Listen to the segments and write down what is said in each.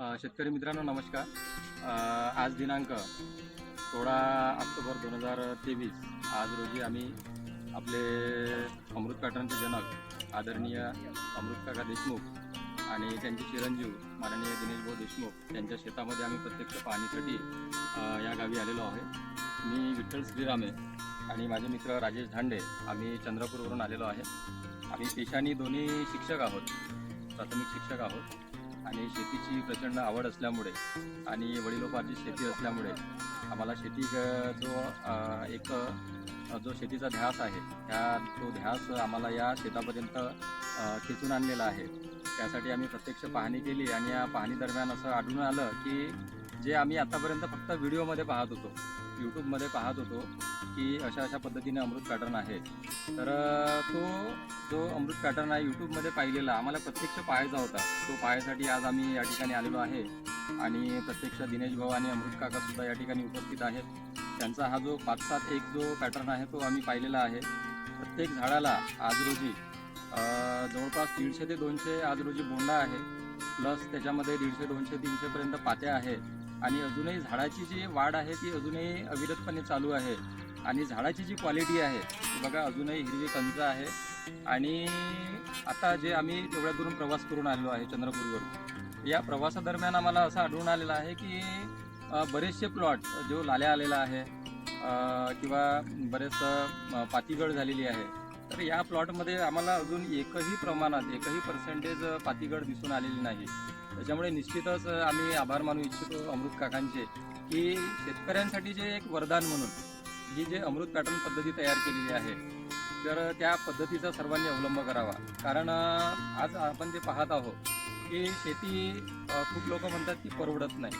शेतकरी मित्रांनो नमस्कार. आज दिनांक सोळा ऑक्टोबर दोन हजार तेवीस. आज रोजी आम्ही आपले अमृत काटांचे जनक आदरणीय अमृत काका देशमुख आणि त्यांचे चिरंजीव माननीय दिनेश भाऊ देशमुख यांच्या शेतामध्ये आम्ही प्रत्यक्ष पाहणीसाठी या गावी आलेलो आहे. मी विठ्ठल श्रीरामे आणि माझे मित्र राजेश धांडे आम्ही चंद्रपूरवरून आलेलो आहे. आम्ही पेशाने दोन्ही शिक्षक आहोत प्राथमिक शिक्षक आहोत. आणि शेतीची प्रचंड आवड असल्यामुळे आणि वडिलोपार्जित शेती असल्यामुळे आम्हाला शेती जो एक जो शेतीचा ध्यास आहे त्या तो ध्यास आम्हाला या शेतापर्यंत खेचून आणलेला आहे. त्यासाठी आम्ही प्रत्यक्ष पाहणी केली आणि या पाहणी दरम्यान असं आढळून आलं की जे आम्ही आतापर्यंत फक्त व्हिडिओमध्ये पाहत होतो. यूट्यूबमध्ये पाहत होतो की अशा अशा पद्धतीने अमृत पॅटर्न आहे. तर तो जो अमृत पॅटर्न आहे यूट्यूबमध्ये पाहिलेला आम्हाला प्रत्यक्ष पाहायचा होता. तो पाहायसाठी आज आम्ही या ठिकाणी आलेलो आहे. आणि प्रत्यक्ष दिनेश भाऊ आणि अमृत काकासुद्धा या ठिकाणी उपस्थित आहेत. त्यांचा हा जो पाच सात एक जो पॅटर्न आहे तो आम्ही पाहिलेला आहे. प्रत्येक झाडाला आज रोजी जवळपास दीडशे ते दोनशे आज रोजी बोंडा आहे. प्लस त्याच्यामध्ये दीडशे दोनशे तीनशेपर्यंत पात्या आहे आणि अजूनही झाडाची जी वाढ आहे ती अजूनही अविरतपणे चालू आहे. आणि झाडाची जी क्वालिटी आहे ती बघा अजूनही हिरवी कंच आहे. आणि आता जे आम्ही तेवढ्या दुरून प्रवास करून आलेलो आहे चंद्रपूरवरून या प्रवासादरम्यान आम्हाला असं आढळून आलेलं आहे की बरेचसे प्लॉट जो लाल्या आलेला आहे किंवा बरेच पातीगळ झालेली आहे तर या प्लॉटमध्ये आम्हाला अजून एकही प्रमाणात एकही पर्सेंटेज पातीगड दिसून आलेली नाही. त्याच्यामुळे निश्चितच आम्ही आभार मानू इच्छितो अमृत काकांचे की शेतकऱ्यांसाठी जे एक वरदान म्हणून ही जे अमृत पॅटर्न पद्धती तयार केलेली आहे तर त्या पद्धतीचा सर्वांनी अवलंब करावा. कारण आज आपण जे पाहत आहोत की शेती खूप लोक म्हणतात की परवडत नाही.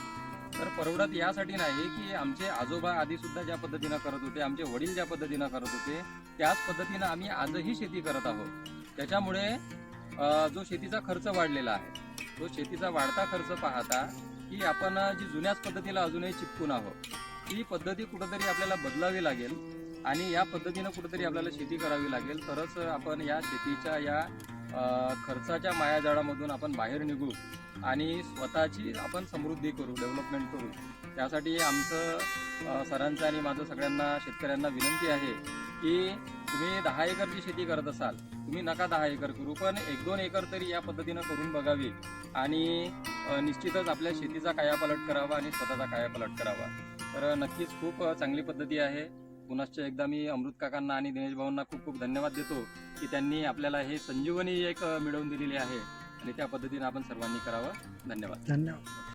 तर परवडत यासाठी नाही की आमचे आजोबा आधी सुद्धा ज्या पद्धतीनं करत होते आमचे वडील ज्या पद्धतीनं करत होते त्याच पद्धतीनं आम्ही आजही शेती करत आहोत. त्याच्यामुळे जो शेतीचा खर्च वाढलेला आहे तो शेतीचा वाढता खर्च पाहता की आपण जी जुन्याच पद्धतीला अजूनही चिपकून आहोत ही पद्धती कुठंतरी आपल्याला बदलावी लागेल आणि या पद्धतीनं कुठंतरी आपल्याला शेती करावी लागेल. तरच आपण या शेतीच्या या खर्चाच्या मायाजाळामधून आपण बाहेर निघू आणि स्वतःची आपण समृद्धी करू डेव्हलपमेंट करू. त्यासाठी आमचं सरांचं आणि माझं सगळ्यांना शेतकऱ्यांना विनंती आहे की तुम्ही दहा एकरची शेती करत असाल तुम्ही नका दहा एकर करू पण एक दोन एकर तरी या पद्धतीनं करून बघावी आणि निश्चितच आपल्या शेतीचा कायापालट करावा आणि स्वतःचा कायापालट करावा. तर नक्कीच खूप चांगली पद्धती आहे. पुनश्च एकदा मी अमृत काकांना आणि दिनेश भाऊंना खूप खूप धन्यवाद देतो की त्यांनी आपल्याला हे संजीवनी एक मिळवून दिलेली आहे. आणि त्या पद्धतीने आपण सर्वांनी करावं. धन्यवाद. धन्यवाद.